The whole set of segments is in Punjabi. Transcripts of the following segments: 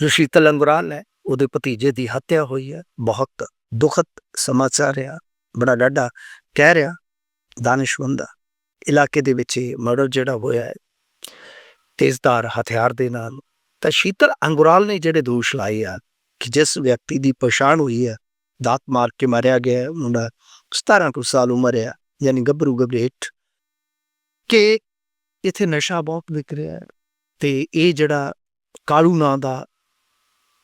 ਜੋ ਸ਼ੀਤਲ ਅੰਗੁਰਾਲ ਹੈ ਉਹਦੇ ਭਤੀਜੇ ਦੀ ਹੱਤਿਆ ਹੋਈ ਹੈ ਬਹੁਤ ਦੁਖਦ ਸਮਾਚਾਰ ਆ ਬੜਾ ਡਾਢਾ ਕਹਿ ਰਿਹਾ ਦਾਨਿਸ਼ਵੰਦਾ ਇਲਾਕੇ ਦੇ ਵਿੱਚ ਮਰਡਰ ਜਿਹੜਾ ਹੋਇਆ ਹੈ ਤੇਜ਼ਧਾਰ ਹਥਿਆਰ ਦੇ ਨਾਲ। ਤਾਂ ਸ਼ੀਤਲ ਅੰਗਰਾਲ ਨੇ ਜਿਹੜੇ ਦੋਸ਼ ਲਾਏ ਆ ਕਿ ਜਿਸ ਵਿਅਕਤੀ ਦੀ ਪਛਾਣ ਹੋਈ ਹੈ ਦਾਤ ਮਾਰ ਕੇ ਮਾਰਿਆ ਗਿਆ ਹੈ, ਮੁੰਡਾ 17 ਕੁ ਸਾਲ ਉਮਰ ਹੈ ਯਾਨੀ ਗੱਭਰੂ ਗਬਰੇਟ ਕਿ ਇੱਥੇ ਨਸ਼ਾ ਬਹੁਤ ਵਿਕ ਰਿਹਾ ਹੈ ਤੇ ਇਹ ਜਿਹੜਾ ਕਾਲੂ ਨਾਂ ਦਾ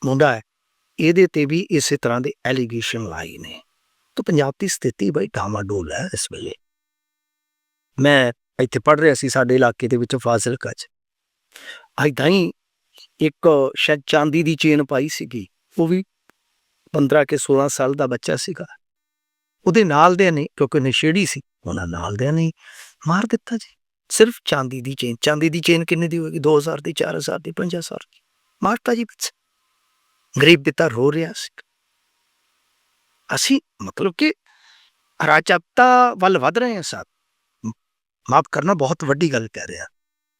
ਮੁੰਡਾ ਹੈ, ਇਹਦੇ ਤੇ ਵੀ ਇਸੇ ਤਰ੍ਹਾਂ ਦੇ ਐਲੀਗੇਸ਼ਨ ਲਾਏ ਨੇ। ਤਾਂ ਪੰਜਾਬ ਦੀ ਸਥਿਤੀ ਬਈ ਡਾਮਾਡੋਲ ਹੈ ਇਸ ਵੇਲੇ। ਮੈਂ ਇੱਥੇ ਪੜ ਰਿਹਾ ਸੀ ਸਾਡੇ ਇਲਾਕੇ ਦੇ ਵਿੱਚ ਫਾਜ਼ਿਲਕਾ ਚ। ਐਦਾਂ ਹੀ ਇੱਕ ਸ਼ਾਇਦ ਚਾਂਦੀ ਦੀ ਚੇਨ ਪਾਈ ਸੀਗੀ। ਉਹ ਵੀ 15 ਕੇ 16 ਸਾਲ ਦਾ ਬੱਚਾ ਸੀਗਾ। ਉਹਦੇ ਨਾਲ ਦੇ ਨੇ, ਕਿਉਂਕਿ ਨਸ਼ੇੜੀ ਸੀ, ਉਹਨਾਂ ਨਾਲ ਦੇ ਨੇ ਮਾਰ ਦਿੱਤਾ ਜੀ। ਸਿਰਫ ਚਾਂਦੀ ਦੀ ਚੇਨ, ਚਾਂਦੀ ਦੀ ਚੇਨ ਕਿੰਨੇ ਦੀ ਹੋਏਗੀ? 2000 ਦੀ 4000 ਦੀ 5000 ਦੀ। ਮਾਰਤਾ ਜੀ ਬੱਚਾ। ਗਰੀਬ ਪਿਤਾ ਰੋ ਰਿਹਾ ਸੀ ਅਸੀਂ ਮਤਲਬ ਕਿ ਅਰਾਜਕਤਾ ਵੱਲ ਵਧ ਰਹੇ ਹਾਂ ਸਾਹਿਬ ਮਾਫ ਕਰਨਾ ਬਹੁਤ ਵੱਡੀ ਗੱਲ ਕਹਿ ਰਿਹਾ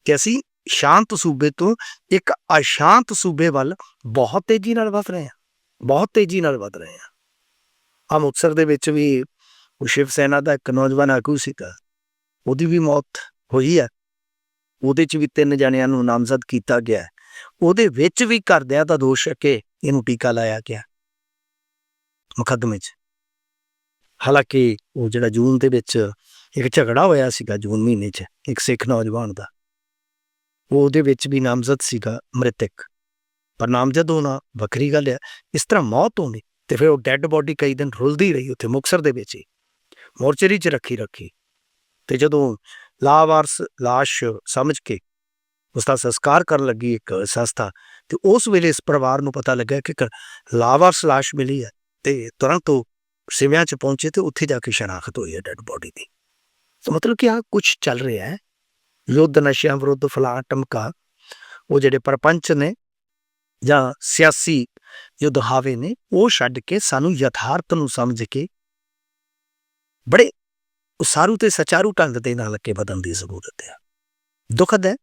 ਕਿ ਅਸੀਂ ਸ਼ਾਂਤ ਸੂਬੇ ਤੋਂ ਇੱਕ ਅਸ਼ਾਂਤ ਸੂਬੇ ਵੱਲ ਬਹੁਤ ਤੇਜ਼ੀ ਨਾਲ ਵਧ ਰਹੇ ਹਾਂ ਬਹੁਤ ਤੇਜ਼ੀ ਨਾਲ ਵਧ ਰਹੇ ਹਾਂ ਆ ਮੁਕਤਸਰ ਦੇ ਵਿੱਚ ਵੀ ਸ਼ਿਵ ਸੈਨਾ ਦਾ ਇੱਕ ਨੌਜਵਾਨ ਆਗੂ ਸੀਗਾ ਉਹਦੀ ਵੀ ਮੌਤ ਹੋਈ ਹੈ ਉਹਦੇ ਚ ਵੀ ਤਿੰਨ ਜਣਿਆਂ ਨੂੰ ਨਾਮਜ਼ਦ ਕੀਤਾ ਗਿਆ ਉਹਦੇ ਵਿੱਚ ਵੀ ਘਰਦਿਆਂ ਦਾ ਦੋਸ਼ ਹੈ ਕਿ ਇਹਨੂੰ ਟੀਕਾ ਲਾਇਆ ਗਿਆ। ਮੁਕੱਦਮੇ 'ਚ। ਹਾਲਾਂਕਿ ਉਹ ਜਿਹੜਾ ਜੂਨ ਦੇ ਵਿੱਚ ਇੱਕ ਝਗੜਾ ਹੋਇਆ ਸੀਗਾ ਜੂਨ ਮਹੀਨੇ 'ਚ, ਇੱਕ ਸਿੱਖ ਨੌਜਵਾਨ ਦਾ। ਉਹ ਉਹਦੇ ਵਿੱਚ ਵੀ ਨਾਮਜ਼ਦ ਸੀਗਾ ਮ੍ਰਿਤਕ। ਪਰ ਨਾਮਜ਼ਦ ਹੋਣਾ ਵੱਖਰੀ ਗੱਲ ਹੈ। ਇਸ ਤਰ੍ਹਾਂ ਮੌਤ ਹੋਣੀ ਤੇ ਫਿਰ ਉਹ ਡੈੱਡ ਬੋਡੀ ਕਈ ਦਿਨ ਰੁਲਦੀ ਰਹੀ ਉੱਥੇ ਮੁਕਸਰ ਦੇ ਵਿੱਚ ਹੀ। ਮੋਰਚਰੀ 'ਚ ਰੱਖੀ ਰੱਖੀ ਤੇ ਜਦੋਂ ਲਾਵਾਰਸ ਲਾਸ਼ ਸਮਝ ਕੇ ਉਸ ਦਾ ਸੰਸਕਾਰ ਕਰਨ ਲੱਗੀ ਇੱਕ ਸੰਸਥਾ ਤੇ ਉਸ ਵੇਲੇ ਇਸ ਪਰਿਵਾਰ ਨੂੰ ਪਤਾ ਲੱਗਾ ਕਿ ਇੱਕ ਲਾਵਾਰਸ ਲਾਸ਼ ਮਿਲੀ ਹੈ ਤੇ ਤੁਰੰਤ ਉਹ ਸਿਵਿਆਂ 'ਚ ਪਹੁੰਚੇ ਤੇ ਉੱਥੇ ਜਾ ਕੇ ਸ਼ਨਾਖਤ ਹੋਈ ਹੈ ਡੈੱਡ ਬੋਡੀ ਦੀ। ਤਾਂ ਮਤਲਬ ਕਿ ਆ ਕੁਝ ਚੱਲ ਰਿਹਾ ਹੈ। ਯੁੱਧ ਨਸ਼ਿਆਂ ਵਿਰੁੱਧ ਫਲਾਂ ਟਮਕਾ, ਉਹ ਜਿਹੜੇ ਪਰਪੰਚ ਨੇ ਜਾਂ ਸਿਆਸੀ ਜੋ ਹਾਵੇ ਨੇ, ਉਹ ਛੱਡ ਕੇ ਸਾਨੂੰ ਯਥਾਰਥ ਨੂੰ ਸਮਝ ਕੇ ਬੜੇ ਉਸਾਰੂ ਤੇ ਸਚਾਰੂ ਢੰਗ ਦੇ ਨਾਲ ਅੱਗੇ ਵਧਣ ਦੀ ਜ਼ਰੂਰਤ ਹੈ। ਦੁਖਦ ਹੈ